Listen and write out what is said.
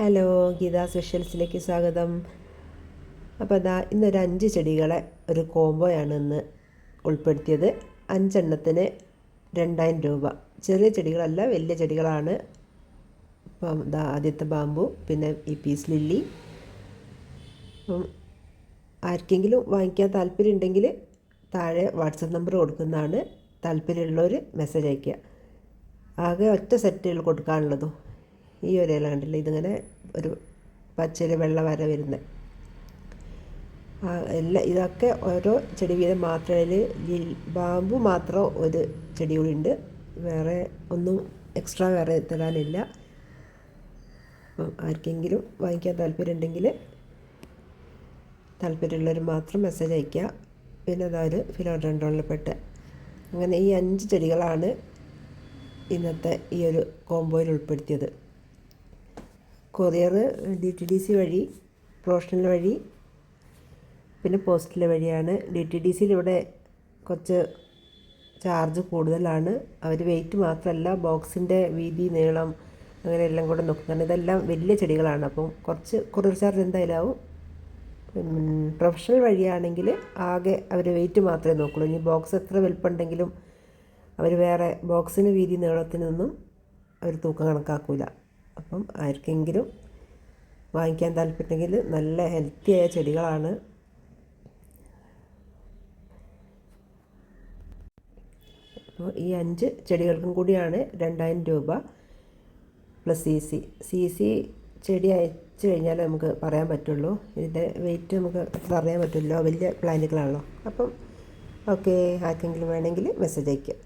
Hello Geetha സ്പെഷ്യൽസിലേക്ക് സ്വാഗതം. അപ്പോൾ അതാ ഇന്നൊരു അഞ്ച് ചെടികളെ ഒരു കോംബോയാണ് ഇന്ന് ഉൾപ്പെടുത്തിയത്. അഞ്ചെണ്ണത്തിന് രണ്ടായിരം രൂപ. ചെറിയ ചെടികളല്ല വലിയ ചെടികളാണ്. ഇപ്പം ഇതാ ആദ്യത്തെ ബാമ്പു പിന്നെ ഈ പീസ് ലില്ലി. അപ്പം ആർക്കെങ്കിലും വാങ്ങിക്കാൻ താല്പര്യം ഉണ്ടെങ്കിൽ താഴെ വാട്സപ്പ് നമ്പർ കൊടുക്കുന്നതാണ്. താല്പര്യമുള്ളവർ മെസ്സേജ് അയയ്ക്കുക. ആകെ ഒറ്റ സെറ്റുകൾ കൊടുക്കാനുള്ളതും. ഈ ഒരു ഇല കണ്ടില്ല? ഇതിങ്ങനെ ഒരു പച്ചയിൽ വെള്ള വര വരുന്നത് എല്ലാ ഇതൊക്കെ ഓരോ ചെടി വീതം മാത്രമേ ബാമ്പു മാത്രം ഒരു ചെടി കൂടി ഉണ്ട്. വേറെ ഒന്നും എക്സ്ട്രാ വേറെ തരാനില്ല. ആർക്കെങ്കിലും വാങ്ങിക്കാൻ താല്പര്യം ഉണ്ടെങ്കിൽ താല്പര്യമുള്ളവർ മാത്രം മെസ്സേജ് അയയ്ക്കുക. പിന്നെ അതൊരു ഫിലോഡൻഡ്രോണിൽ പെട്ട് അങ്ങനെ ഈ അഞ്ച് ചെടികളാണ് ഇന്നത്തെ ഈ ഒരു കോംബോയിൽ ഉൾപ്പെടുത്തിയത്. Courier D T D C വഴി പ്രൊഫഷണൽ വഴി പിന്നെ പോസ്റ്റൽ വഴിയാണ്. ഡി ടി ഡി സിയിൽ ഇവിടെ കുറച്ച് ചാർജ് കൂടുതലാണ്. അവർ വെയിറ്റ് മാത്രമല്ല ബോക്സിന്റെ വീതി നീളം അങ്ങനെ എല്ലാം കൂടെ നോക്കുന്നുണ്ട് ഇതെല്ലാം വലിയ ചെടികളാണ്. അപ്പം കുറച്ച് കൊറിയർ ചാർജ് എന്തായാലും ആവും. പ്രൊഫഷണൽ വഴിയാണെങ്കിൽ ആകെ അവർ വെയിറ്റ് മാത്രമേ നോക്കുള്ളൂ. ഇനി ബോക്സ് എത്ര വലുപ്പമുണ്ടെങ്കിലും അവർ വേറെ ബോക്സിന് വീതി നീളത്തിനൊന്നും അവർ തൂക്കം കണക്കാക്കില്ല അപ്പം ആർക്കെങ്കിലും വാങ്ങിക്കാൻ താല്പര്യമുണ്ടെങ്കിൽ നല്ല ഹെൽത്തിയായ ചെടികളാണ്. അപ്പോൾ ഈ അഞ്ച് ചെടികൾക്കും കൂടിയാണ് രണ്ടായിരം രൂപ plus C C C C ചെടി അയച്ചു കഴിഞ്ഞാൽ നമുക്ക് പറയാൻ പറ്റുള്ളൂ. ഇതിന്റെ വെയിറ്റ് നമുക്ക് പറയാൻ പറ്റുമല്ലോ വലിയ പ്ലാന്റുകളാണല്ലോ അപ്പം ഓക്കെ ആർക്കെങ്കിലും വേണമെങ്കിൽ മെസ്സേജ് അയയ്ക്കുക